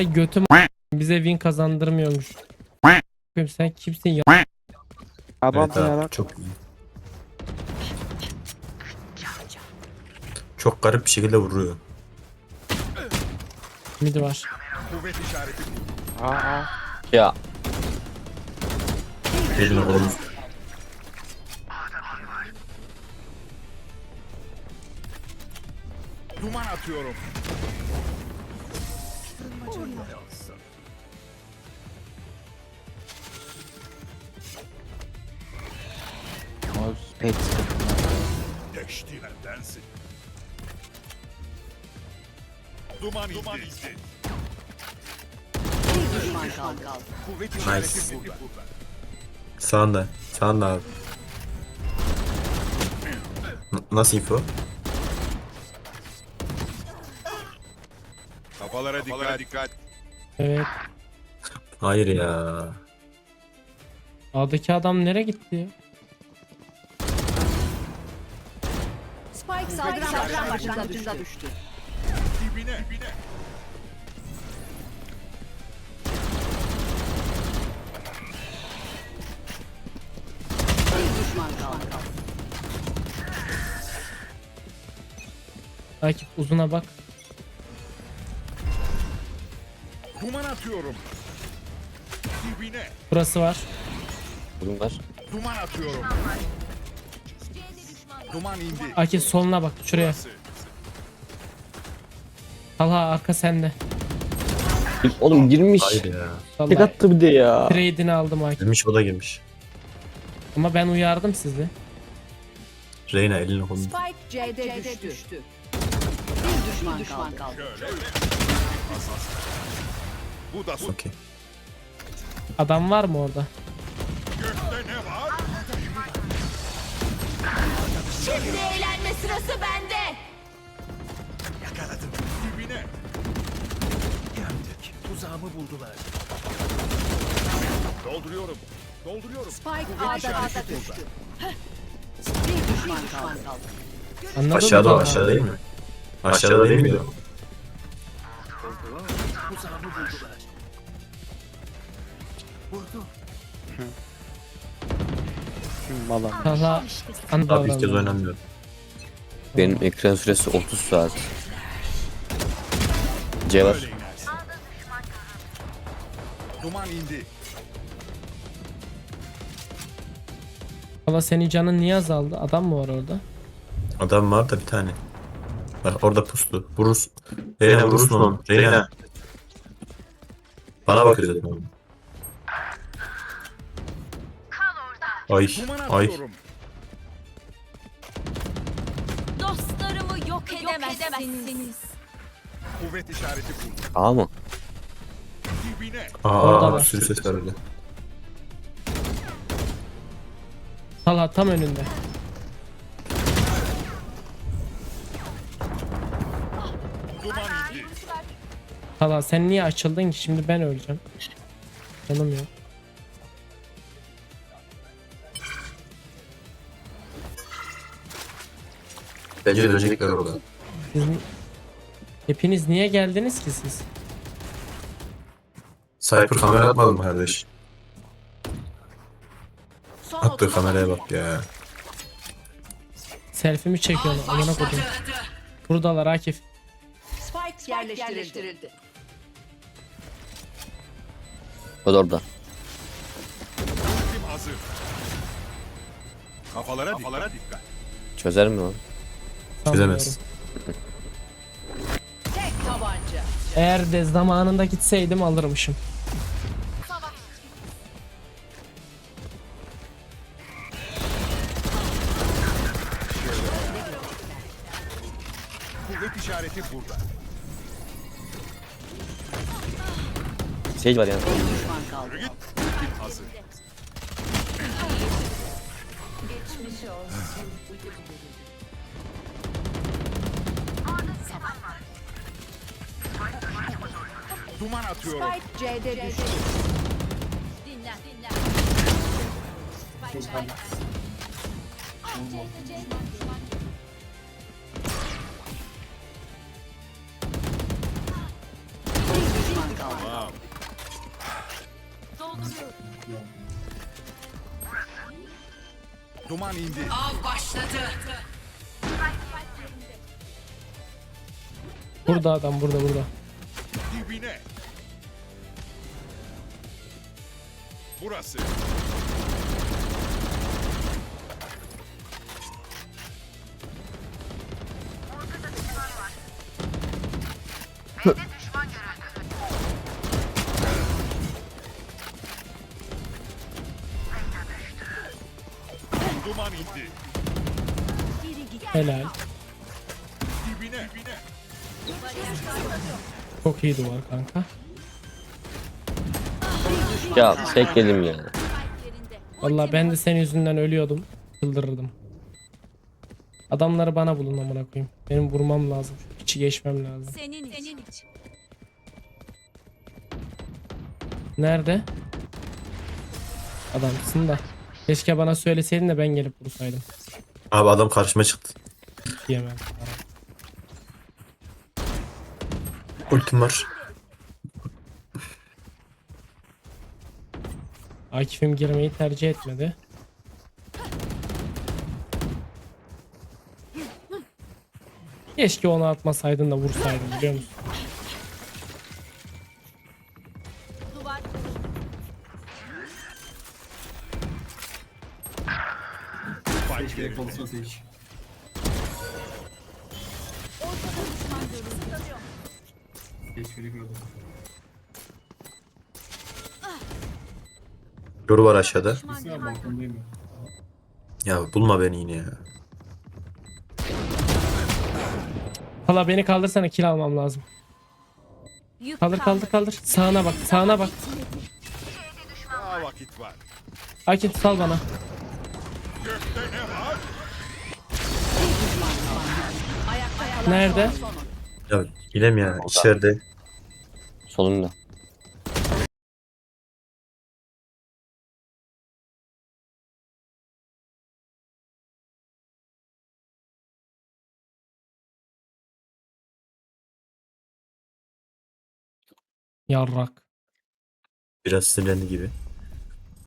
Ay götüm bize win kazandırmıyormuş. Sen kimsin ya? Adam Evet abi, yarak. çok iyi. Çok garip bir şekilde vuruyor. Midi var. Aa, aa. Ya Elini kolunu. Duman atıyorum. Mouse pek sıkıntı. Deştirendensin. Duman. Duman indi. Bir düşman kaldı. Kuvvet işareti burada. Sağında. Sağında abi. N- nasıl info? Kafalara dikkat. dikkat. Evet. Hayır ya. A'daki adam nereye gitti ya? Spike saldıran başlangıcında düştü. Dibine. Dibine. Bir düşman kaldı. Akif uzuna bak. Duman atıyorum. Dibine. Burası var. durum var. Duman atıyorum. Duman indi. Akif soluna bak şuraya. Talha arka sende. Oğlum girmiş. Hayır ya. Tek Vallahi attı bir de ya. trade'ini aldım Akif. Girmiş o da girmiş. Ama ben uyardım sizi. Reyna elini kolunu. Spike C'de düştü. Bir düşman kaldı. Bu da su. Okey. Adam var mı orada? Gökte ne var? Şimdi eğlenme sırası bende. Dibine. Geldik. Tuzağımı buldular. Dolduruyorum. Dolduruyorum. Spike A'da düştü. Bir düşman kaldı. Anladın Aşağıda mı? aşağıda değil mi? Aşağıda değil miydi o? Tuzağımı buldular. Vurdu. Malam. Abi ilk kez oynamıyorum. Benim ekran süresi 30 saat. C var. Duman indi. Talha senin canın niye azaldı? Adam mı var orada? Adam var da bir tane. Bak orada pustu. Vurursun. Reyna vurursun onu. Reyna. Bana bakıyor zaten oğlum. Ay. Ay. Dostlarımı yok edemezsiniz. Kuvvet işareti buldu. A mı? Dibine. Orada Aa, var. sürü ses var öyle. Talha tam önünde. Talha sen niye açıldın ki? Şimdi ben öleceğim. Canım yok. Bence dönecekler orada. Siz, hepiniz niye geldiniz ki siz? Cypher kamera atmadın mı kardeş? Attığı 30 kameraya bak ya. Selfie'mi çekiyorlar. Amına kodum. Buradalar Akif. Spike yerleştirildi. O da orada. Ultim hazır. Kafalara, Kafalara dikkat. Çözer mi lan? Çözemez. Tek tabanca. Eğer de zamanında gitseydim alırmışım. Sage var yani. Duman atıyorum. Spike C'de düştü. Dinlen, dinlen. Bir düşman kaldı. Duman indi. Av başladı. Burada adam burada burada. Dibine. Burası. İndi. Helal. Dibine. Dibine. Çok iyi duvar kanka. Ya tek yedim ya. Vallahi ben de senin yüzünden ölüyordum. Çıldırırdım. Adamları bana bulun amına koyayım. Benim vurmam lazım. İçi geçmem lazım. Senin, Senin için. Nerede? Adamsın da. Keşke bana söyleseydin de ben gelip vursaydım. Abi adam karşıma çıktı. Diyemem. Ultim var. Akif'im girmeyi tercih etmedi. Keşke onu atmasaydın da vursaydın biliyor musun? Spike yerinde. Yoru var aşağıda. Düşman görüldü. Ya bulma beni yine ya. Hala beni kaldırsana kill almam lazım. Yük Kaldır kaldır kaldır. Sağına bak sağına bak. Daha vakit var. Akif sal bana. Gökte ne var? Nerede? Ya yine mi ya? İçeride. Solunda. Yarrak. Biraz sinirlendi gibi.